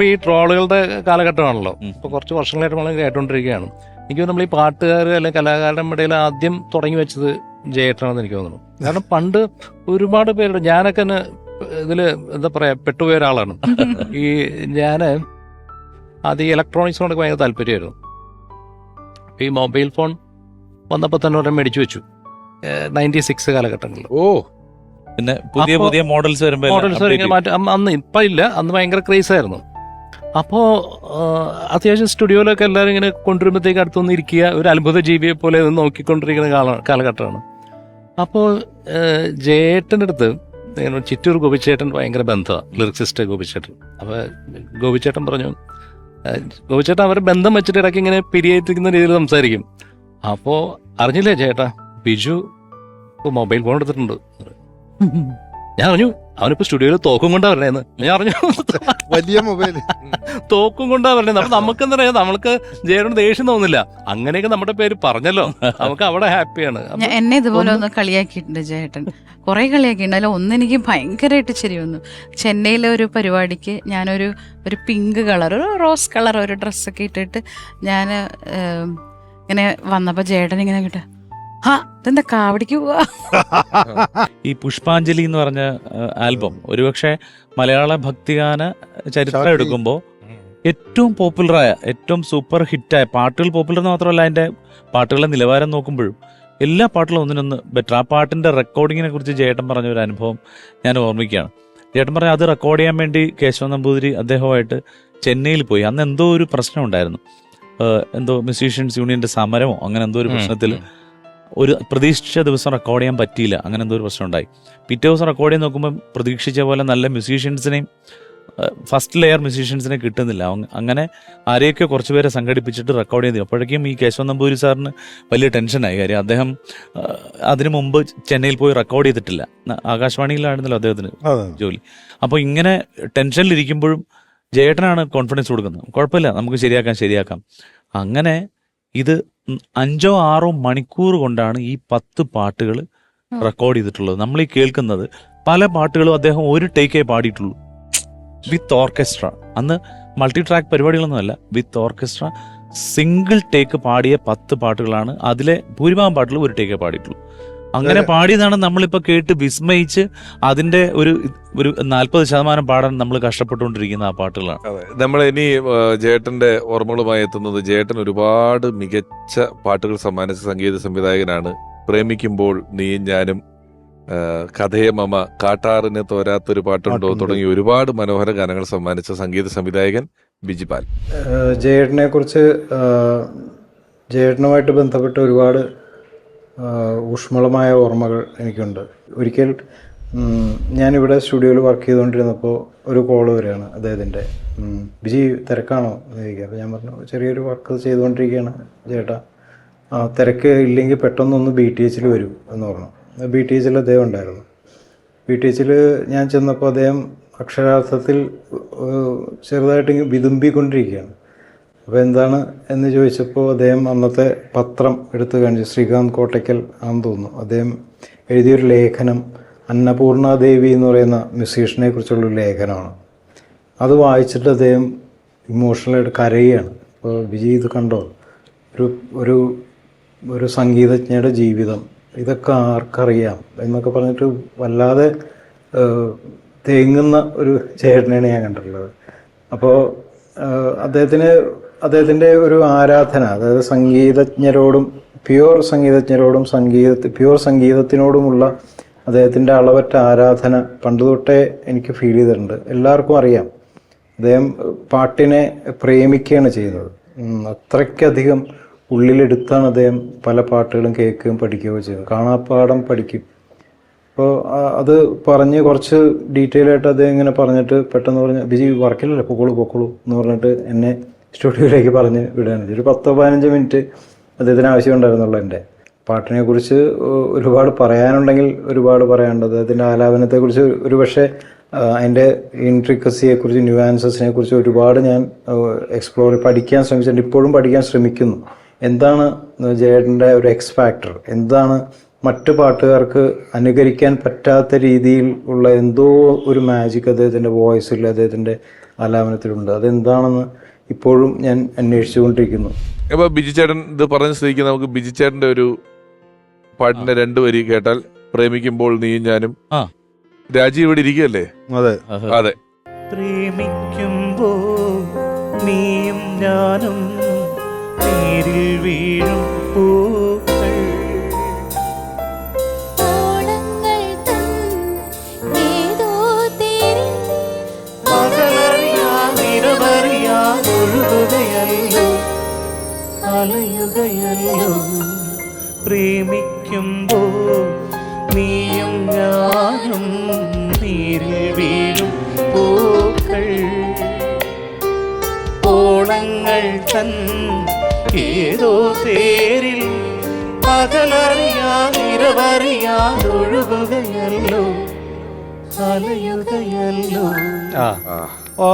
ഇപ്പൊ ഈ ട്രോളുകളുടെ കാലഘട്ടമാണല്ലോ. ഇപ്പൊ കുറച്ച് വർഷങ്ങളായിട്ട് നമ്മൾ കേട്ടോണ്ടിരിക്കുകയാണ്. എനിക്ക് നമ്മൾ ഈ പാട്ടുകാർ അല്ലെങ്കിൽ കലാകാരന്മാരുടെ ഇടയിൽ ആദ്യം തുടങ്ങി വെച്ചത് ജയേട്ടനാണെന്ന് എനിക്ക് തോന്നുന്നു. കാരണം പണ്ട് ഒരുപാട് പേരുടെ ഞാനൊക്കെ ഇതിൽ ഇതിൽ എന്താ പറയാ പെട്ടുപോയ ഒരാളാണ്. ഈ ഞാൻ അത് ഈ ഇലക്ട്രോണിക്സിനോടൊക്കെ ഭയങ്കര താല്പര്യമായിരുന്നു. ഈ മൊബൈൽ ഫോൺ വന്നപ്പോൾ തന്നെ ഒരെണ്ണം മേടിച്ചു വെച്ചു. നയന്റി സിക്സ് കാലഘട്ടങ്ങളിൽ. ഓ പിന്നെ പുതിയ പുതിയ മോഡൽസ് വരുമ്പോൾ മോഡൽസ് അന്ന് ഇപ്പം ഇല്ല. അന്ന് ഭയങ്കര ക്രേസ് ആയിരുന്നു. അപ്പോൾ അത്യാവശ്യം സ്റ്റുഡിയോയിലൊക്കെ എല്ലാവരും ഇങ്ങനെ കൊണ്ടുവരുമ്പോഴത്തേക്ക് അടുത്തൊന്നും ഇരിക്കുക. ഒരു അത്ഭുത ജീവിയെ പോലെ ഇത് നോക്കിക്കൊണ്ടിരിക്കുന്ന കാല കാലഘട്ടമാണ്. അപ്പോൾ ജയേട്ടന്റെ അടുത്ത് ചിറ്റൂർ ഗോപിച്ചേട്ടൻ ഭയങ്കര ബന്ധമാണ് ലിറിക്സിസ്റ്റ് ഗോപിച്ചേട്ടൻ. അപ്പോൾ ഗോപിച്ചേട്ടൻ പറഞ്ഞു ഗോപിച്ചേട്ടൻ അവരുടെ ബന്ധം വെച്ചിട്ട് ഇടയ്ക്ക് ഇങ്ങനെ പിരിയേറ്റിരിക്കുന്ന രീതിയിൽ സംസാരിക്കും. അപ്പോൾ അറിഞ്ഞില്ലേ ചേട്ടാ ബിജു മൊബൈൽ ഫോൺ എടുത്തിട്ടുണ്ട്. ഞാൻ അറിഞ്ഞു അവനിപ്പോ സ്റ്റുഡിയോയിൽ തോക്കും കൊണ്ടാ വരണേന്ന് ഞാൻ അറിഞ്ഞു. വലിയ മൊബൈൽ. തോക്കും കൊണ്ടാ വരണേന്ന് അപ്പൊ നമുക്ക് എന്താ പറയാ നമ്മൾക്ക് ജയനോട് ദേഷ്യം തോന്നില്ല. അങ്ങനെയൊക്കെ നമ്മുടെ പേര് പറഞ്ഞല്ലോ. നമുക്ക് അവിടെ ഹാപ്പിയാണ്. ഞാൻ- എന്നെ ഇതുപോലെ ഒന്ന് കളിയാക്കിയിട്ടുണ്ട് ജയേട്ടൻ. കുറെ കളിയാക്കിയിട്ടുണ്ട്. അതിൽ ഒന്ന് എനിക്ക് ഭയങ്കരമായിട്ട് ശരി വന്നു. ചെന്നൈയിലെ ഒരു പരിപാടിക്ക് ഞാനൊരു ഒരു പിങ്ക് കളർ ഒരു റോസ് കളർ ഒരു ഡ്രസ്സൊക്കെ ഇട്ടിട്ട് ഞാൻ ഇങ്ങനെ വന്നപ്പോൾ ജയേട്ടൻ ഇങ്ങനെ കിട്ടുക ഇതെന്താ കാവടിക്ക് പോവാ? ഈ പുഷ്പാഞ്ജലി എന്ന് പറഞ്ഞ ആൽബം ഒരുപക്ഷെ മലയാള ഭക്തിഗാന ചരിത്രം എടുക്കുമ്പോൾ ഏറ്റവും പോപ്പുലറായ ഏറ്റവും സൂപ്പർ ഹിറ്റായ പാട്ടുകൾ പോപ്പുലർ എന്ന് മാത്രമല്ല അതിന്റെ പാട്ടുകളുടെ നിലവാരം നോക്കുമ്പോഴും എല്ലാ പാട്ടുകളും ഒന്നിനൊന്ന് ബെറ്റർ ആ പാട്ടിന്റെ റെക്കോർഡിങ്ങിനെ കുറിച്ച് ജേട്ടൻ പറഞ്ഞ ഒരു അനുഭവം ഞാൻ ഓർമ്മിക്കുകയാണ്. ജേട്ടൻ പറഞ്ഞ അത് റെക്കോർഡ് ചെയ്യാൻ വേണ്ടി കേശവ നമ്പൂതിരി അദ്ദേഹമായിട്ട് ചെന്നൈയിൽ പോയി. അന്ന് എന്തോ ഒരു പ്രശ്നം ഉണ്ടായിരുന്നു. എന്തോ മ്യൂസീഷ്യൻസ് യൂണിയന്റെ സമരമോ അങ്ങനെ എന്തോ ഒരു പ്രശ്നത്തിൽ. ഒരു പ്രതീക്ഷിച്ച ദിവസം റെക്കോർഡ് ചെയ്യാൻ പറ്റിയില്ല. അങ്ങനെ എന്തോ ഒരു പ്രശ്നം ഉണ്ടായി. പിറ്റേ ദിവസം റെക്കോർഡ് ചെയ്ത് നോക്കുമ്പോൾ പ്രതീക്ഷിച്ച പോലെ നല്ല മ്യൂസീഷ്യൻസിനെയും ഫസ്റ്റ് ലെയർ മ്യൂസീഷ്യൻസിനെ കിട്ടുന്നില്ല. അങ്ങനെ ആരെയൊക്കെ കുറച്ച് പേരെ സംഘടിപ്പിച്ചിട്ട് റെക്കോർഡ് ചെയ്തു. അപ്പോഴേക്കും ഈ കേശവ നമ്പൂരി സാറിന് വലിയ ടെൻഷനായി കാര്യം അദ്ദേഹം അതിനു മുമ്പ് ചെന്നൈയിൽ പോയി റെക്കോർഡ് ചെയ്തിട്ടില്ല. ആകാശവാണിയിലായിരുന്നല്ലോ അദ്ദേഹത്തിന് ജോലി. അപ്പോൾ ഇങ്ങനെ ടെൻഷനിലിരിക്കുമ്പോഴും ജയേട്ടനാണ് കോൺഫിഡൻസ് കൊടുക്കുന്നത്. കുഴപ്പമില്ല. നമുക്ക് ശരിയാക്കാം ശരിയാക്കാം. അങ്ങനെ ഇത് അഞ്ചോ ആറോ മണിക്കൂർ കൊണ്ടാണ് ഈ പത്ത് പാട്ടുകൾ റെക്കോർഡ് ചെയ്തിട്ടുള്ളത്. നമ്മൾ ഈ കേൾക്കുന്നത് പല പാട്ടുകളും അദ്ദേഹം ഒരു ടേക്കേ പാടിയിട്ടുള്ളൂ. വിത്ത് ഓർക്കസ്ട്ര അന്ന് മൾട്ടി ട്രാക്ക് പരിപാടികളൊന്നുമല്ല. വിത്ത് ഓർക്കസ്ട്ര സിംഗിൾ ടേക്ക് പാടിയ പത്ത് പാട്ടുകളാണ് അതിലെ ഭൂരിഭാഗം പാട്ടുകൾ ഒരു ടേക്കേ പാടിയിട്ടുള്ളൂ. അങ്ങനെ പാടിയതാണ് നമ്മളിപ്പോ കേട്ട് വിസ്മയിച്ച് അതിന്റെ ഒരു ഒരു നാൽപ്പത് ശതമാനം പാടാൻ നമ്മൾ കഷ്ടപ്പെട്ടുകൊണ്ടിരിക്കുന്ന ആ പാട്ടുകളാണ്. അതെ. നമ്മൾ ഇനി ജേട്ടന്റെ ഓർമ്മകളുമായി എത്തുന്നത് ജേട്ടൻ ഒരുപാട് മികച്ച പാട്ടുകൾ സമ്മാനിച്ച സംഗീത സംവിധായകനാണ്. പ്രേമിക്കുമ്പോൾ നീയും ഞാനും കഥയെ മമ കാട്ടാറിന് തോരാത്തൊരു പാട്ടുണ്ടോ തുടങ്ങി ഒരുപാട് മനോഹര ഗാനങ്ങൾ സമ്മാനിച്ച സംഗീത സംവിധായകൻ ബിജിപാൽ ജേട്ടനെ കുറിച്ച് ജയേട്ടനുമായിട്ട് ബന്ധപ്പെട്ട് ഒരുപാട് ഊഷ്മളമായ ഓർമ്മകൾ എനിക്കുണ്ട്. ഒരിക്കൽ ഞാനിവിടെ സ്റ്റുഡിയോയിൽ വർക്ക് ചെയ്തുകൊണ്ടിരുന്നപ്പോൾ ഒരു കോൾ വരികയാണ് അദ്ദേഹത്തിന്റെ. വിജി തിരക്കാണോ? എന്ന് ചോദിക്കുക. അപ്പോൾ ഞാൻ പറഞ്ഞു ചെറിയൊരു വർക്ക് ചെയ്തുകൊണ്ടിരിക്കുകയാണ് ചേട്ടാ. തിരക്ക് ഇല്ലെങ്കിൽ പെട്ടെന്നൊന്ന് ബി ടി എച്ചിൽ വരൂ എന്ന് പറഞ്ഞു. ബി ടി എച്ചിൽ അദ്ദേഹം ഉണ്ടായിരുന്നു. ബി ടി എച്ചിൽ ഞാൻ ചെന്നപ്പോൾ അദ്ദേഹം അക്ഷരാർത്ഥത്തിൽ ചെറുതായിട്ട് വിതുമ്പിക്കൊണ്ടിരിക്കുകയാണ്. അപ്പോൾ എന്താണ് എന്ന് ചോദിച്ചപ്പോൾ അദ്ദേഹം അന്നത്തെ പത്രം എടുത്തു കാണിച്ചു. ശ്രീകാന്ത് കോട്ടയ്ക്കൽ ആണെന്ന് തോന്നുന്നു. അദ്ദേഹം എഴുതിയൊരു ലേഖനം അന്നപൂർണ ദേവി എന്ന് പറയുന്ന മ്യൂസീഷ്യനെ കുറിച്ചുള്ളൊരു ലേഖനമാണ്. അത് വായിച്ചിട്ട് അദ്ദേഹം ഇമോഷണലായിട്ട് കരയുകയാണ്. അപ്പോൾ വിജയ് ഇത് കണ്ടോ? ഒരു ഒരു ഒരു സംഗീതജ്ഞയുടെ ജീവിതം. ഇതൊക്കെ ആർക്കറിയാം എന്നൊക്കെ പറഞ്ഞിട്ട് വല്ലാതെ തേങ്ങുന്ന ഒരു ചേട്ടനെയാണ് ഞാൻ കണ്ടിട്ടുള്ളത്. അപ്പോൾ അദ്ദേഹത്തിന് അദ്ദേഹത്തിന്റെ ഒരു ആരാധന അതായത് സംഗീതജ്ഞരോടും പ്യുവർ സംഗീതജ്ഞരോടും സംഗീത പ്യുവർ സംഗീതത്തിനോടുമുള്ള അദ്ദേഹത്തിന്റെ അളവറ്റ ആരാധന പണ്ട് തൊട്ടേ എനിക്ക് ഫീൽ ചെയ്തിട്ടുണ്ട്. എല്ലാവർക്കും അറിയാം അദ്ദേഹം പാട്ടിനെ പ്രേമിക്കുകയാണ് ഉം, അത്രയ്ക്കധികം ഉള്ളിലെടുത്താണ് അദ്ദേഹം പല പാട്ടുകളും കേൾക്കുകയും പഠിക്കുകയോ ചെയ്യുന്നത് കാണാപ്പാടം പഠിക്കും. അപ്പോൾ അത് പറഞ്ഞ് കുറച്ച് ഡീറ്റെയിൽ ആയിട്ട് അദ്ദേഹം ഇങ്ങനെ പറഞ്ഞിട്ട് പെട്ടെന്ന് പറഞ്ഞ് ബിജി വർക്കില്ലല്ലോ പൊക്കോളൂ പൊക്കോളൂ എന്ന് പറഞ്ഞിട്ട് എന്നെ സ്റ്റുഡിയോയിലേക്ക് പറഞ്ഞ് വിടുകയാണ്. ഒരു പത്തോ പതിനഞ്ച് മിനിറ്റ് അദ്ദേഹത്തിന് ആവശ്യമുണ്ടായിരുന്നുള്ളൂ എന്റെ. പാട്ടിനെ കുറിച്ച് ഒരുപാട് പറയാനുണ്ടെങ്കിൽ ഒരുപാട് പറയാനുണ്ട്. അദ്ദേഹത്തിന്റെ ആലാപനത്തെക്കുറിച്ച് ഒരു പക്ഷേ അതിന്റെ ഇൻട്രിക്കസിയെക്കുറിച്ച് ന്യൂആൻസസിനെ കുറിച്ച് ഒരുപാട് ഞാൻ എക്സ്പ്ലോർ പഠിക്കാൻ ശ്രമിച്ചിട്ടുണ്ട്. ഇപ്പോഴും പഠിക്കാൻ ശ്രമിക്കുന്നു. എന്താണ് ജയേട്ടന്റെ ഒരു എക്സ് ഫാക്ടർ എന്താണ് മറ്റു പാട്ടുകാർക്ക് അനുകരിക്കാൻ പറ്റാത്ത രീതിയിൽ ഉള്ള എന്തോ ഒരു മാജിക് അദ്ദേഹത്തിന്റെ വോയിസിൽ അദ്ദേഹത്തിന്റെ ആലാപനത്തിലുണ്ട്. അതെന്താണെന്ന് ഇപ്പോഴും ഞാൻ അന്വേഷിച്ചുകൊണ്ടിരിക്കുന്നു. അപ്പൊ ബിജി ചേട്ടൻ ഇത് പറഞ്ഞ സ്ഥിതിക്ക് നമുക്ക് ബിജി ചേട്ടന്റെ ഒരു പാട്ടിന്റെ രണ്ട് വരി കേട്ടാൽ പ്രേമിക്കുമ്പോൾ നീയും ഞാനും ആ. രാജീവ് ഇവിടെ ഇരിക്കുകയല്ലേ? അതെ. അതെ. പ്രേമിക്കുമ്പോൾ നീയും ഞാനും നേരിൽ വീഴും പൂക്കൾ അലയുകയല്ലോ പ്രേമിക്കുമ്പോ നീയും ഞാനും നീരിൽ വീഴും പൂക്കൾ. ഓണങ്ങൾ തൻ ഏതോ തേരിൽ പകലറിയാൻ ഇരവറിയാൻ ഒഴുകുകയല്ലോ അലയുകയല്ലോ ആ. ആ. ഓ.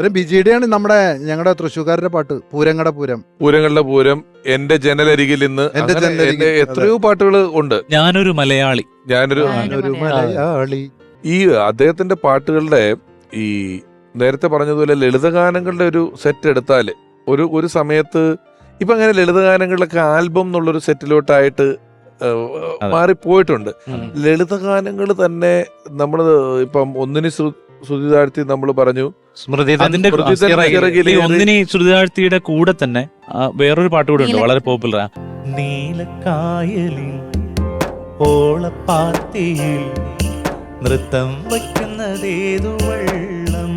ഒരു ബിജിയുടെയാണ് നമ്മുടെ ഞങ്ങളുടെ തൃശ്ശൂർക്കാരുടെ പാട്ട് പൂരങ്ങളുടെ പൂരം. പൂരങ്ങളുടെ പൂരം എന്റെ ജനലരികിൽ ഇന്ന് എന്റെ അങ്ങനെ ജനലരികിൽ, എന്റെ എത്രയോ പാട്ടുകൾ ഉണ്ട്. ഞാനൊരു മലയാളി. ഞാനൊരു ഒരു മലയാളി. ഈ അദ്ദേഹത്തിന്റെ പാട്ടുകളുടെ ഈ നേരത്തെ പറഞ്ഞതുപോലെ ലളിതഗാനങ്ങളുടെ ഒരു സെറ്റ് എടുത്താൽ ഒരു ഒരു സമയത്ത് ഇപ്പൊ അങ്ങനെ ലളിതഗാനങ്ങളിലൊക്കെ ആൽബം എന്നുള്ളൊരു സെറ്റിലോട്ടായിട്ട് ഏഹ്. മാറിപ്പോയിട്ടുണ്ട്. ലളിതഗാനങ്ങൾ തന്നെ നമ്മൾ ഇപ്പം ഒന്നിന് ശ്രു- ശ്രുതി താഴ്ത്തി നമ്മൾ പറഞ്ഞു. സ്മൃതി അതിന്റെ ശ്രുതിതാഴ്ത്തിയുടെ കൂടെ തന്നെ വേറൊരു പാട്ട് കൂടെ ഉണ്ട് വളരെ പോപ്പുലർ നീലക്കായലിൽ ഓളപ്പാത്തിയിൽ നൃത്തം വയ്ക്കുന്നതേതു വെള്ളം.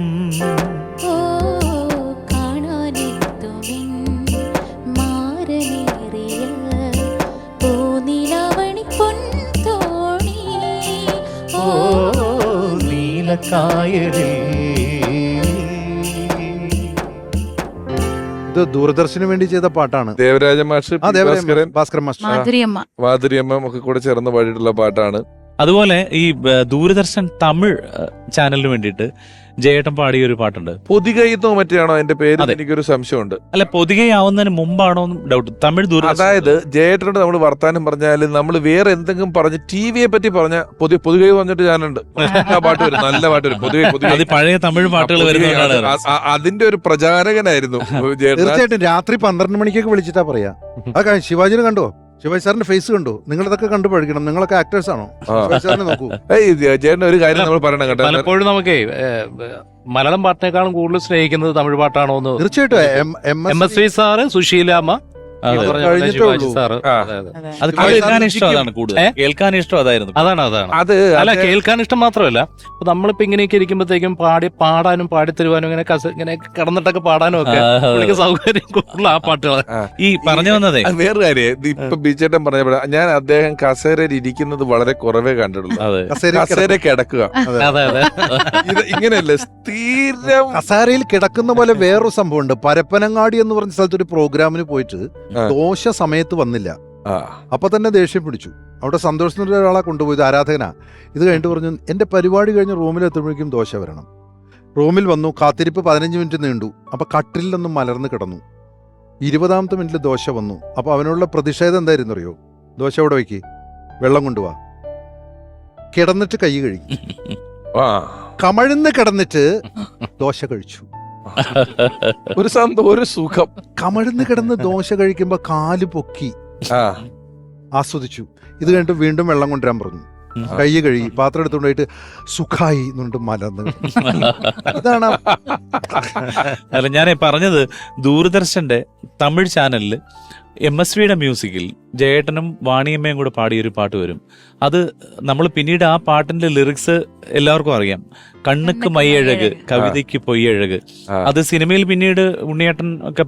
ഇത് ദൂരദർശന് വേണ്ടി ചെയ്ത പാട്ടാണ്. ദേവരാജ മാഷ് പി. ഭാസ്കരൻ ഭാസ്കരൻ മാസ്റ്റർ മാധുരിയമ്മ. മാധുരിയമ്മ ഒക്കെ കൂടെ ചേർന്ന് പാടിയിട്ടുള്ള പാട്ടാണ്. അതുപോലെ ഈ ദൂരദർശൻ തമിഴ് ചാനലിന് വേണ്ടിയിട്ട് ജയേട്ടൻ പാടിയ ഒരു പാട്ടുണ്ട്. പൊതികൈത്തോ മറ്റാണോ എന്റെ പേര്. എനിക്കൊരു സംശയമുണ്ട്. അല്ല പൊതികയാവുന്നതിന് മുമ്പാണോ ഡൗട്ട് തമിഴ് ദൂരം അതായത് ജയേട്ടനോട് നമ്മൾ വർത്താനം പറഞ്ഞാൽ നമ്മൾ വേറെ എന്തെങ്കിലും പറഞ്ഞ് ടി വിയെ പറ്റി പറഞ്ഞ പൊതു പൊതുകൈ പറഞ്ഞിട്ട് ഞാനുണ്ട്. ആ പാട്ട് വരും നല്ല പാട്ട് വരും. പൊതുവെ അത് പഴയ തമിഴ് പാട്ടുകൾ ആ- അതിന്റെ ഒരു പ്രചാരകനായിരുന്നു ജയേട്ടൻ. തീർച്ചയായിട്ടും രാത്രി പന്ത്രണ്ട് മണിക്കൊക്കെ വിളിച്ചിട്ടാ പറയാ. ശിവാജിനെ കണ്ടോ? ശിവാജി സാറിന്റെ ഫേസ് കണ്ടു. നിങ്ങൾ ഇതൊക്കെ കണ്ടു പഠിക്കണം. നിങ്ങളൊക്കെ ആക്ടേഴ്സ് ആണോ. ശിവാജി സാറിനെ നോക്കൂ. ഏയ് ചേട്ടൻ ഒരു കാര്യം നമ്മൾ പറയണം കേട്ടോ. പലപ്പോഴും നമുക്കേ മലയാളം പാട്ടിനേക്കാളും കൂടുതൽ സ്നേഹിക്കുന്നത് തമിഴ് പാട്ടാണോ എന്ന് തീർച്ചയായിട്ടും. M- M M S S V sir Susheelamma അതെ. സാറ്. കേൾക്കാൻ ഇഷ്ടം അതാണ് കൂടുതൽ. കേൾക്കാൻ ഇഷ്ടം അതായിരുന്നു. അതാണ് അതാണ്. അത് അല്ല കേൾക്കാൻ ഇഷ്ടം മാത്രമല്ല. ഇപ്പൊ നമ്മളിപ്പോ ഇങ്ങനെയൊക്കെ ഇരിക്കുമ്പോഴത്തേക്കും പാടി പാടാനും പാടിത്തരുവാനും ഇങ്ങനെ കസ ഇങ്ങനെ കിടന്നിട്ടൊക്കെ പാടാനും ഒക്കെ പുള്ളിക്ക് സൗകര്യം കൂടുതലുള്ള ആ പാട്ടുകൾ ഈ പറഞ്ഞു വന്നതേ. വേറെ വേറൊരു കാര്യം. ഇത് ഇപ്പൊ ബിജേട്ടൻ പറഞ്ഞ ഞാൻ അദ്ദേഹം കസേരയിൽ ഇരിക്കുന്നത് വളരെ കുറവേ കണ്ടിട്ടുള്ളൂ. കസേരയിൽ കസേര കിടക്കുക. അതെ. അതെ ഇത് ഇങ്ങനെയല്ലേ? സ്ഥിരം കസേരയിൽ കിടക്കുന്ന പോലെ വേറൊരു സംഭവമുണ്ട്. പരപ്പനങ്ങാടി എന്ന് പറഞ്ഞ സ്ഥലത്ത് ഒരു പ്രോഗ്രാമിന് പോയിട്ട്. ദോശ സമയത്ത് വന്നില്ല. അപ്പൊ തന്നെ ദേഷ്യം പിടിച്ചു. അവിടെ സന്തോഷത്തിന് ഒരാളെ കൊണ്ടുപോയത് ആരാധകനാ? ഇത് കഴിഞ്ഞിട്ട് പറഞ്ഞു എന്റെ പരിപാടി കഴിഞ്ഞ് റൂമിൽ എത്തുമ്പോഴേക്കും ദോശ വരണം. റൂമിൽ വന്നു കാത്തിരിപ്പ് പതിനഞ്ച് മിനിറ്റ് നീണ്ടു. അപ്പൊ കട്ടിലിൽ നിന്നും മലർന്ന് കിടന്നു. ഇരുപതാമത്തെ മിനിറ്റിൽ ദോശ വന്നു. അപ്പൊ അവനുള്ള പ്രതിഷേധം എന്തായിരുന്നു അറിയോ? ദോശ അവിടെ വയ്ക്ക് വെള്ളം കൊണ്ടുപോവാ കിടന്നിട്ട് കൈ കഴുകി. കമഴ്ന്ന് കിടന്നിട്ട് ദോശ കഴിച്ചു. ഒരു സന്തോ ഒരു സുഖം. കമഴ്ന്ന് കിടന്ന് ദോശ കഴിക്കുമ്പോ കാൽ പൊക്കി. ആസ്വദിച്ചു. ഇത് കഴിഞ്ഞിട്ട് വീണ്ടും വെള്ളം കൊണ്ടുവരാൻ പറഞ്ഞു. കൈ കഴുകി പാത്രം എടുത്തുകൊണ്ടായിട്ട് സുഖായി എന്നുണ്ട് മലർന്ന് ഇതാണ് അല്ല ഞാൻ പറഞ്ഞത് ദൂരദർശന്റെ തമിഴ് ചാനലിൽ എം എസ് വിയുടെ മ്യൂസിക്കിൽ ജയേട്ടനും വാണിയമ്മയും കൂടെ പാടിയൊരു പാട്ട് വരും. അത് നമ്മൾ പിന്നീട് ആ പാട്ടിന്റെ ലിറിക്സ് എല്ലാവർക്കും അറിയാം. കണ്ണുക്ക് മയ്യഴക് കവിതയ്ക്ക് പൊയ്യഴക്. അത് സിനിമയിൽ പിന്നീട് ഉണ്ണിയേട്ടൻ ഒക്കെ.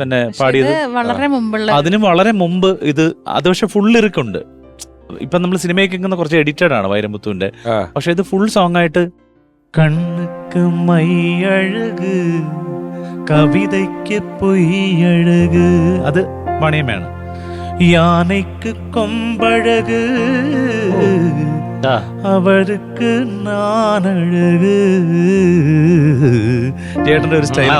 പിന്നെ പാടിയത്? വളരെ അതിന് വളരെ മുമ്പ് ഇത് അത് പക്ഷെ ഫുൾ ലിറിക്കുണ്ട് ഇപ്പൊ നമ്മൾ സിനിമയൊക്കെ ഇങ്ങനെ കുറച്ച് എഡിറ്റഡ് ആണ് വൈരമുത്തുവിന്റെ. പക്ഷെ ഇത് ഫുൾ സോങ് ആയിട്ട് കണ്ണുക്ക് മൈയഴക് കവിതയ്ക്ക് പൊയ്യഴക് അത് മണിയമ്മയാണ് யானைக்கு கொம்பழகு ആ. அவருக்கு நான் அழகு ജേട്ടന്റെ ഒരു സ്റ്റൈൽ ആ,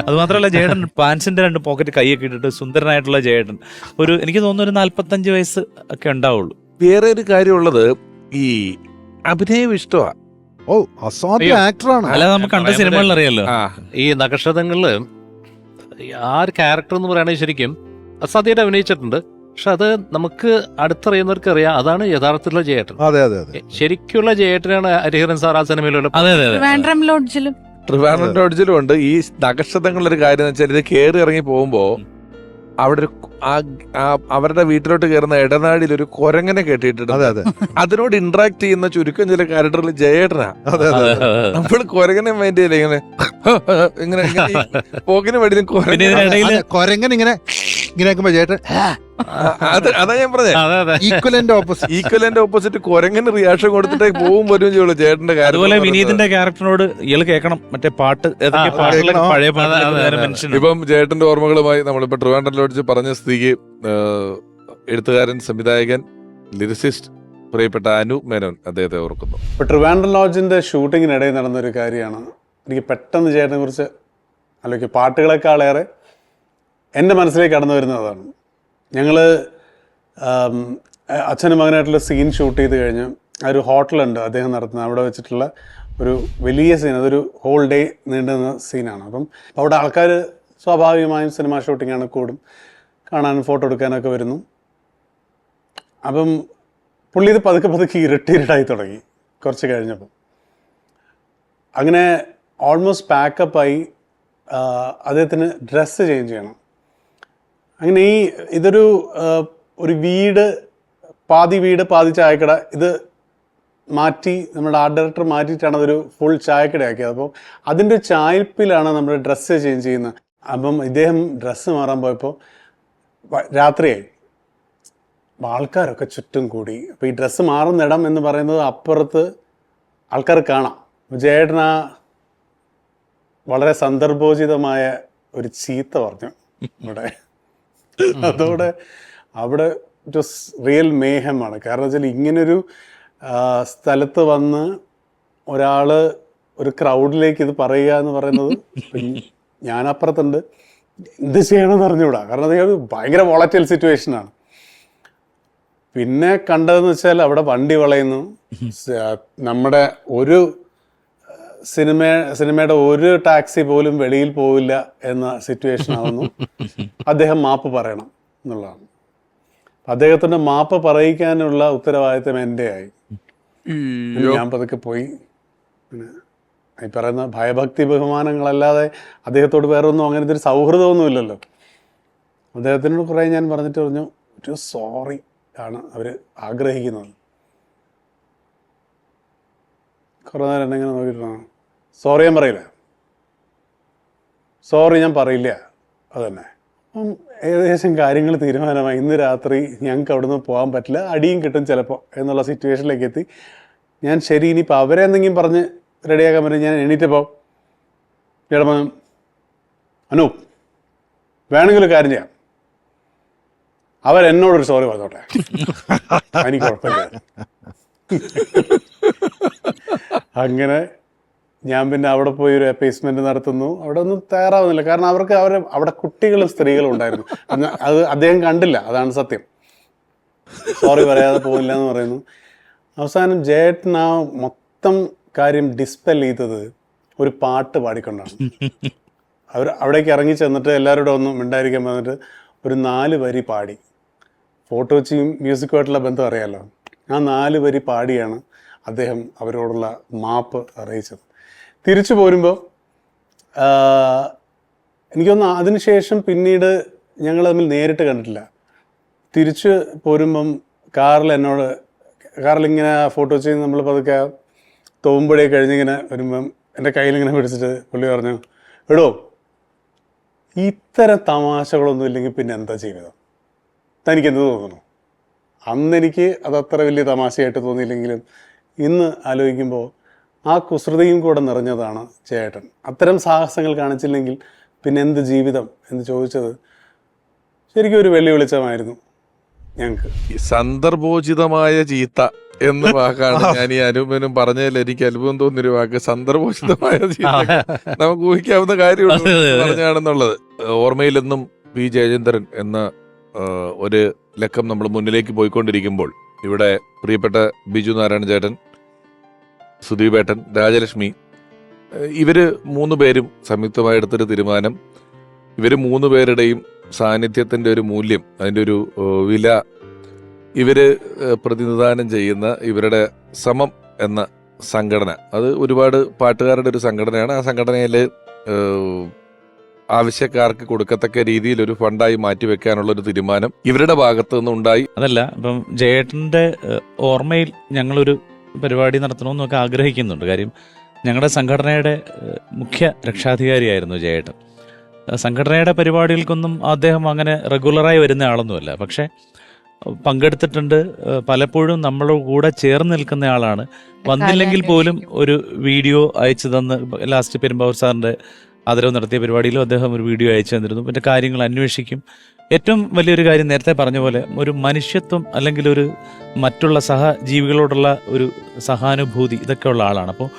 അത് മാത്രമല്ല ജേട്ടൻ പാൻസിന്റെ രണ്ട് പോക്കറ്റ് കൈയൊക്കെ ഇട്ടിട്ട് സുന്ദരനായിട്ടുള്ള ജേട്ടൻ ഒരു എനിക്ക് തോന്നുന്നു ഒരു നാല്പത്തഞ്ച് വയസ്സ് ഒക്കെ ഉണ്ടാവുള്ളൂ വേറെ ഒരു കാര്യമുള്ളത് ഈ അഭിനയം ഇഷ്ടമാ ഓ അസാധ്യ. ആക്ടറാണ് അല്ല നമുക്ക് കണ്ട സിനിമകളിൽ അറിയാലോ. ആ ഈ നക്ഷത്രങ്ങളിൽ ആ ഒരു ക്യാരക്ടർ എന്ന് പറയുന്നത് ശരിക്കും അസാധ്യമായിട്ട് അഭിനയിച്ചിട്ടുണ്ട്. പക്ഷെ അത് നമുക്ക് അടുത്തറിയുന്നവർക്ക് അറിയാം. അതാണ് യഥാർത്ഥത്തിലുള്ള ജയേട്ടൻ. അതെ അതെ അതെ. ശരിക്കുള്ള ജയേട്ടനാണ് ഹരിഹരൻ സാർ ആ സിനിമയിലുള്ള അതെ അതെ അതെ ട്രിവാൻഡ്രം ലോഡ്ജിലും. ട്രിവാൻഡ്രം ലോഡ്ജിലും ഉണ്ട്. ഈ നഗക്ഷതങ്ങളിലൊരു കാര്യം എന്ന് വെച്ചാൽ ഇത് കയറി ഇറങ്ങി പോകുമ്പോ അവിടെ ഒരു അവരുടെ വീട്ടിലോട്ട് കയറുന്ന ഇടനാടിയിൽ ഒരു കുരങ്ങനെ കെട്ടിയിട്ടുണ്ട്. അതെ അതെ. അതിനോട് ഇന്ററാക്ട് ചെയ്യുന്ന ചുരുക്കം ചില ക്യാരക്ടറിൽ ജയേട്ടനാ. അതെ അതെ അതെ. നമ്മൾ കുരങ്ങനെ മൈൻഡ് ചെയ്യില്ല ഇങ്ങനെ? ഇങ്ങനെ പോകിന് വേണ്ടി കൊരങ്ങൻ ഇങ്ങനെ ഇങ്ങനെ ആക്കുമ്പോ ചേട്ടൻ അത് അതാ ഞാൻ പറഞ്ഞത് അതെ അതെ. ഈക്വലന്റ് ഓപ്പോസിറ്റ് ഈക്വലന്റ് ഓപ്പോസിറ്റ് കൊരങ്ങന് റിയാക്ഷൻ കൊടുത്തിട്ടേ പോവും വരും ചെയ്യുള്ളൂ ചേട്ടന്റെ കാര്യം. അതുപോലെ. വിനീതിന്റെ ക്യാരക്ടറിനോട് ഇയാൾ കേൾക്കണം. മറ്റേ പാട്ട് ഏതൊക്കെ പഴയ പാട്ടുകൾ ഇപ്പം ചേട്ടന്റെ ഓർമ്മകളുമായി നമ്മളിപ്പോ ട്രിവാൻഡ്രോടിച്ച് ലോഡ്ജ് പറഞ്ഞ സ്ഥിതിക്ക് എഴുത്തുകാരൻ സംവിധായകൻ ലിറിസിസ്റ്റ് പ്രിയപ്പെട്ട അനു മേനോൻ അദ്ദേഹത്തെ ഓർക്കുന്നു. ഇപ്പോൾ ട്രിവാൻഡ്രം ലോഡ്ജിന്റെ ഷൂട്ടിങ്ങിനിടയിൽ നടന്നൊരു കാര്യമാണ്. എനിക്ക് പെട്ടെന്ന് ചേട്ടനെ കുറിച്ച് അല്ലെങ്കിൽ പാട്ടുകളെക്കാളേറെ എന്റെ മനസ്സിലേക്ക് കടന്നു വരുന്നതാണ് ഞങ്ങൾ അച്ഛനും മകനായിട്ടുള്ള സീൻ ഷൂട്ട് ചെയ്ത് കഴിഞ്ഞ് ഒരു ഹോട്ടലുണ്ട് അദ്ദേഹം നടത്തുന്ന അവിടെ വെച്ചിട്ടുള്ള ഒരു വലിയ സീൻ അതൊരു ഹോൾ ഡേ നീണ്ടുന്ന സീനാണ് അപ്പം അവിടെ ആൾക്കാർ സ്വാഭാവികമായും സിനിമ ഷൂട്ടിങ്ങാണ് കൂടും. കാണാനും ഫോട്ടോ എടുക്കാനൊക്കെ വരുന്നു. അപ്പം പുള്ളി ഇത് പതുക്കെ പതുക്കെ ഇറിറ്റേറ്റഡായി തുടങ്ങി കുറച്ച് കഴിഞ്ഞപ്പോൾ അങ്ങനെ ഓൾമോസ്റ്റ് പാക്കപ്പായി അദ്ദേഹത്തിന് ഡ്രസ്സ് ചേഞ്ച് ചെയ്യണം. അങ്ങനെ ഈ ഇതൊരു ഒരു വീട് പാതി വീട് പാതി ചായക്കട ഇത് മാറ്റി നമ്മുടെ ആർട്ട് ഡയറക്ടർ മാറ്റിയിട്ടാണ് അതൊരു ഫുൾ ചായക്കടയാക്കിയത്. അപ്പോൾ അതിന്റെ ചായപ്പിലാണ് നമ്മൾ ഡ്രസ്സ് ചേഞ്ച് ചെയ്യുന്നത്. അപ്പം ഇദ്ദേഹം ഡ്രസ്സ് മാറാൻ പോയപ്പോൾ രാത്രിയായി. ആൾക്കാരൊക്കെ ചുറ്റും കൂടി. അപ്പോൾ ഈ ഡ്രസ്സ് മാറുന്ന ഇടം എന്ന് പറയുന്നത് അപ്പുറത്ത് ആൾക്കാർ കാണാം. ആ വളരെ സന്ദർഭോചിതമായ ഒരു ചീത്ത പറഞ്ഞു. ഇവിടെ. അതോടെ അവിടെ ജസ്റ്റ് റിയൽ മേഹമാണ് കാരണം വെച്ചാൽ ഇങ്ങനൊരു സ്ഥലത്ത് വന്ന് ഒരാൾ ഒരു ക്രൗഡിലേക്ക് ഇത് പറയുക എന്ന് പറയുന്നത് ഞാനപ്പുറത്തുണ്ട് ഞാൻ അപ്പുറത്തുണ്ട് എന്ത് ചെയ്യണമെന്ന് അറിഞ്ഞുകൂടാ. കാരണം അത് ഭയങ്കര വോളറ്റൈൽ സിറ്റുവേഷനാണ് പിന്നെ കണ്ടതെന്ന് വെച്ചാൽ അവിടെ വണ്ടി വളയുന്നു. നമ്മുടെ ഒരു സിനിമ സിനിമയുടെ ഒരു ടാക്സി പോലും വെളിയിൽ പോവില്ല എന്ന സിറ്റുവേഷൻ ആവുന്നു. അദ്ദേഹം മാപ്പ് പറയണം എന്നുള്ളതാണ്. അദ്ദേഹത്തിന്റെ മാപ്പ് പറയിക്കാനുള്ള ഉത്തരവാദിത്തം എന്റെ ആയി ഞാൻ പതുക്കെ പോയി. പിന്നെ ഈ പറയുന്ന ഭയഭക്തി ബഹുമാനങ്ങളല്ലാതെ അദ്ദേഹത്തോട് വേറെ ഒന്നും അങ്ങനത്തെ ഒരു സൗഹൃദമൊന്നും ഇല്ലല്ലോ അദ്ദേഹത്തിനോട് കുറേ ഞാൻ പറഞ്ഞിട്ട് പറഞ്ഞു ഒരു സോറി ആണ് അവർ ആഗ്രഹിക്കുന്നത്. കുറേ നേരം എന്നെ ഇങ്ങനെ നോക്കിയിട്ടാണ് സോറി ഞാൻ പറയില്ല. സോറി ഞാൻ പറയില്ല. അതന്നെ അപ്പം ഏകദേശം കാര്യങ്ങൾ തീരുമാനമായി. ഇന്ന് രാത്രി ഞങ്ങൾക്ക് അവിടുന്ന് പോകാൻ പറ്റില്ല. അടിയും കിട്ടും ചിലപ്പോൾ എന്നുള്ള സിറ്റുവേഷനിലേക്ക് എത്തി. ഞാൻ ശരി ഇനിയിപ്പോൾ അവരെ എന്തെങ്കിലും പറഞ്ഞ് റെഡിയാക്കാൻ പറ്റും. ഞാൻ എണീറ്റപ്പോൾ ഇടമ അനു വേണമെങ്കിൽ ഒരു കാര്യം ചെയ്യാം. അവരെന്നോടൊരു സോറി പറഞ്ഞോട്ടെ. എനിക്ക് കുഴപ്പമില്ല അങ്ങനെ ഞാൻ പിന്നെ അവിടെ പോയി ഒരു അപ്പേസ്മെന്റ് നടത്തുന്നു. അവിടെ ഒന്നും തയ്യാറാവുന്നില്ല. കാരണം അവർക്ക് അവർ അവിടെ കുട്ടികളും സ്ത്രീകളും ഉണ്ടായിരുന്നു. അത് അദ്ദേഹം കണ്ടില്ല. അതാണ് സത്യം. സോറി പറയാതെ പോകില്ല എന്ന് പറയുന്നു. അവസാനം ജേട്ടൻ ആ മൊത്തം കാര്യം ഡിസ്പെൽ ചെയ്തത് ഒരു പാട്ട് പാടിക്കൊണ്ടാണ്. അവർ അവിടേക്ക് ഇറങ്ങി ചെന്നിട്ട് എല്ലാവരോടും ഒന്നും മിണ്ടായിരിക്കാൻ വന്നിട്ട് ഒരു നാല് വരി പാടി. ഫോട്ടോ വെച്ചും മ്യൂസിക്കുമായിട്ടുള്ള ബന്ധം അറിയാമല്ലോ ആ നാല് വരി പാടിയാണ് അദ്ദേഹം അവരോടുള്ള മാപ്പ് അറിയിച്ചത്. തിരിച്ചു പോരുമ്പോൾ എനിക്കൊന്ന് അതിനുശേഷം പിന്നീട് ഞങ്ങൾ തമ്മിൽ നേരിട്ട് കണ്ടിട്ടില്ല. തിരിച്ച് പോരുമ്പം കാറിൽ എന്നോട് കാറിൽ ഇങ്ങനെ ഫോട്ടോ ചെയ്ത് നമ്മൾ പതുക്കെ തോമ്പുഴയെ കഴിഞ്ഞിങ്ങനെ വരുമ്പം എന്റെ കയ്യിലിങ്ങനെ പിടിച്ചിട്ട് പുള്ളി പറഞ്ഞു എടോ ഇത്തരം തമാശകളൊന്നും ഇല്ലെങ്കിൽ പിന്നെ എന്താ ജീവിതം? തനിക്ക് എന്ത് തോന്നുന്നു? അന്നെനിക്ക് അത് അത്ര വലിയ തമാശയായിട്ട് തോന്നിയില്ലെങ്കിലും ഇന്ന് ആലോചിക്കുമ്പോൾ ആ കുസൃതിയും കൂടെ നിറഞ്ഞതാണ് ചേട്ടൻ. അത്തരം സാഹസങ്ങൾ കാണിച്ചില്ലെങ്കിൽ പിന്നെ എന്ത് ജീവിതം എന്ന് ചോദിച്ചത് ശരിക്കും ഒരു വെല്ലുവിളിച്ചമായിരുന്നു ഞങ്ങൾക്ക്. സന്ദർഭോചിതമായ ചീത്ത എന്ന വാക്കാണ് ഞാൻ ഈ അനുപനും പറഞ്ഞതിൽ എനിക്ക് അത്ഭുതം തോന്നിയൊരു വാക്ക് സന്ദർഭോചിതമായ ചീത്ത. നമുക്ക് ഊഹിക്കാവുന്ന കാര്യമാണെന്നുള്ളത്. പറഞ്ഞാണെന്നുള്ളത് ഓർമ്മയിലെന്നും പി ജയചന്ദ്രൻ എന്ന ഒരു ലക്കം നമ്മൾ മുന്നിലേക്ക് പോയിക്കൊണ്ടിരിക്കുമ്പോൾ ഇവിടെ പ്രിയപ്പെട്ട ബിജു നാരായണ ചേട്ടൻ സുദീപേട്ടൻ രാജലക്ഷ്മി ഇവർ മൂന്ന് പേരും സംയുക്തമായി എടുത്തൊരു തീരുമാനം. ഇവർ മൂന്ന് പേരുടെയും സാന്നിധ്യത്തിന്റെ ഒരു മൂല്യം അതിന്റെ ഒരു വില ഇവർ പ്രതിനിധാനം ചെയ്യുന്ന ഇവരുടെ സമം എന്ന സംഘടന. അത് ഒരുപാട് പാട്ടുകാരുടെ ഒരു സംഘടനയാണ്. ആ സംഘടനയിൽ ആവശ്യക്കാർക്ക് കൊടുക്കത്തക്ക രീതിയിൽ ഒരു ഫണ്ടായി മാറ്റി വെക്കാനുള്ള ഒരു തീരുമാനം ഇവരുടെ ഭാഗത്തു നിന്നുണ്ടായി അതല്ല ഇപ്പം ജയേട്ടന്റെ ഓർമ്മയിൽ ഞങ്ങളൊരു പരിപാടി നടത്തണമെന്നൊക്കെ ആഗ്രഹിക്കുന്നുണ്ട്. കാര്യം ഞങ്ങളുടെ സംഘടനയുടെ മുഖ്യ രക്ഷാധികാരിയായിരുന്നു ജയേട്ടൻ. സംഘടനയുടെ പരിപാടികൾക്കൊന്നും അദ്ദേഹം അങ്ങനെ റെഗുലറായി വരുന്ന ആളൊന്നുമല്ല. പക്ഷേ പങ്കെടുത്തിട്ടുണ്ട്. പലപ്പോഴും നമ്മൾ കൂടെ ചേർന്ന് നിൽക്കുന്ന ആളാണ്. വന്നില്ലെങ്കിൽ പോലും ഒരു വീഡിയോ അയച്ചു തന്ന് ലാസ്റ്റ് പെരുമ്പാവൂർ സാറിന്റെ ആദരവ് നടത്തിയ പരിപാടിയിലും അദ്ദേഹം ഒരു വീഡിയോ അയച്ചു തന്നിരുന്നു. പിന്നെ കാര്യങ്ങൾ അന്വേഷിക്കും. ഏറ്റവും വലിയൊരു കാര്യം നേരത്തെ പറഞ്ഞ പോലെ ഒരു മനുഷ്യത്വം അല്ലെങ്കിൽ ഒരു മറ്റുള്ള സഹജീവികളോടുള്ള ഒരു സഹാനുഭൂതി ഇതൊക്കെ ഉള്ള ആളാണ്. അപ്പോൾ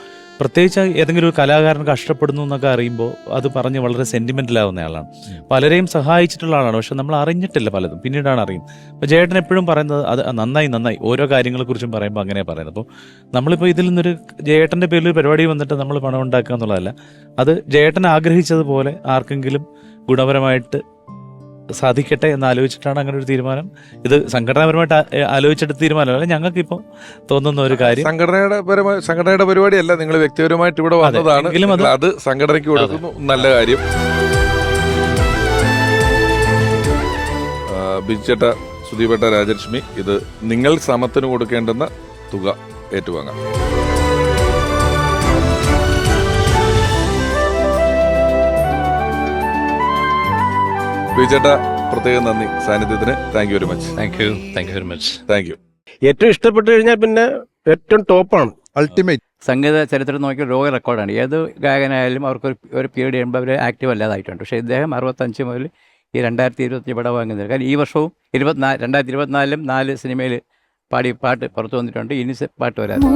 പ്രത്യേകിച്ച് ഏതെങ്കിലും ഒരു കലാകാരൻ കഷ്ടപ്പെടുന്നു എന്നൊക്കെ അറിയുമ്പോൾ അത് പറഞ്ഞ് വളരെ സെന്റിമെന്റൽ ആവുന്ന ആളാണ്. പലരെയും സഹായിച്ചിട്ടുള്ള ആളാണ്. പക്ഷെ നമ്മൾ അറിഞ്ഞിട്ടില്ല പലതും. പിന്നീടാണ് അറിയുന്നത്. അപ്പോൾ ജേട്ടൻ എപ്പോഴും പറയുന്നത് അത് നന്നായി നന്നായി ഓരോ കാര്യങ്ങളെക്കുറിച്ചും പറയുമ്പോൾ അങ്ങനെ പറയുന്നത്. അപ്പോൾ നമ്മളിപ്പോൾ ഇതിൽ നിന്നൊരു ജേട്ടന്റെ പേരിൽ ഒരു പരിപാടി വന്നിട്ട് നമ്മൾ പണം ഉണ്ടാക്കുക എന്നുള്ളതല്ല. അത് ജേട്ടൻ ആഗ്രഹിച്ചതുപോലെ ആർക്കെങ്കിലും ഗുണപരമായിട്ട് സാധിക്കട്ടെ എന്ന് ആലോചിച്ചിട്ടാണ് അങ്ങനെ ഒരു തീരുമാനം. ഇത് സംഘടനാപരമായിട്ട് ആലോചിച്ചിട്ട് തീരുമാനം തീരുമാനമല്ല. ഞങ്ങൾക്ക് ഇപ്പോൾ തോന്നുന്ന ഒരു കാര്യം. സംഘടനയുടെ പരമായി സംഘടനയുടെ പരിപാടിയല്ല നിങ്ങൾ വ്യക്തിപരമായിട്ട് ഇവിടെ വന്നതാണ്. അത് സംഘടനയ്ക്ക് കൊടുക്കുന്നു. നല്ല കാര്യം. ബിജിച്ചേട്ട ബിജുചേട്ട സുദീപേട്ട രാജലക്ഷ്മി ഇത് നിങ്ങൾ സമത്തിന് കൊടുക്കേണ്ടുന്ന തുക ഏറ്റുവാങ്ങാം. ബിജുചേട്ട പ്രത്യേകം നന്ദി. സാന്നിധ്യത്തിന് thank you very much thank you thank you very much thank you ഏറ്റവും ഇഷ്ടപ്പെട്ടു കഴിഞ്ഞാൽ പിന്നെ ഏറ്റവും ടോപ്പാണ്. അൾട്ടിമേറ്റ് സംഗീത ചരിത്രം നോക്കിയ ലോക റെക്കോർഡാണ്. ഏത് ഗായകനായാലും അവർക്ക് ഒരു ഒരു പീരീഡ് ചെയ്യുമ്പോൾ അവർ ആക്റ്റീവ് അല്ലാതായിട്ടുണ്ട്. പക്ഷേ ഇദ്ദേഹം അറുപത്തഞ്ച് മുതൽ ഈ രണ്ടായിരത്തി ഇരുപത്തി പടം വാങ്ങുന്നത്. കാരണം ഈ വർഷവും ഇരുപത്തിനാല് രണ്ടായിരത്തി ഇരുപത്തിനാലിലും നാല് സിനിമയിൽ പാടി പാട്ട് പുറത്തു വന്നിട്ടുണ്ട്. ഇനി പാട്ട് വരാതെ.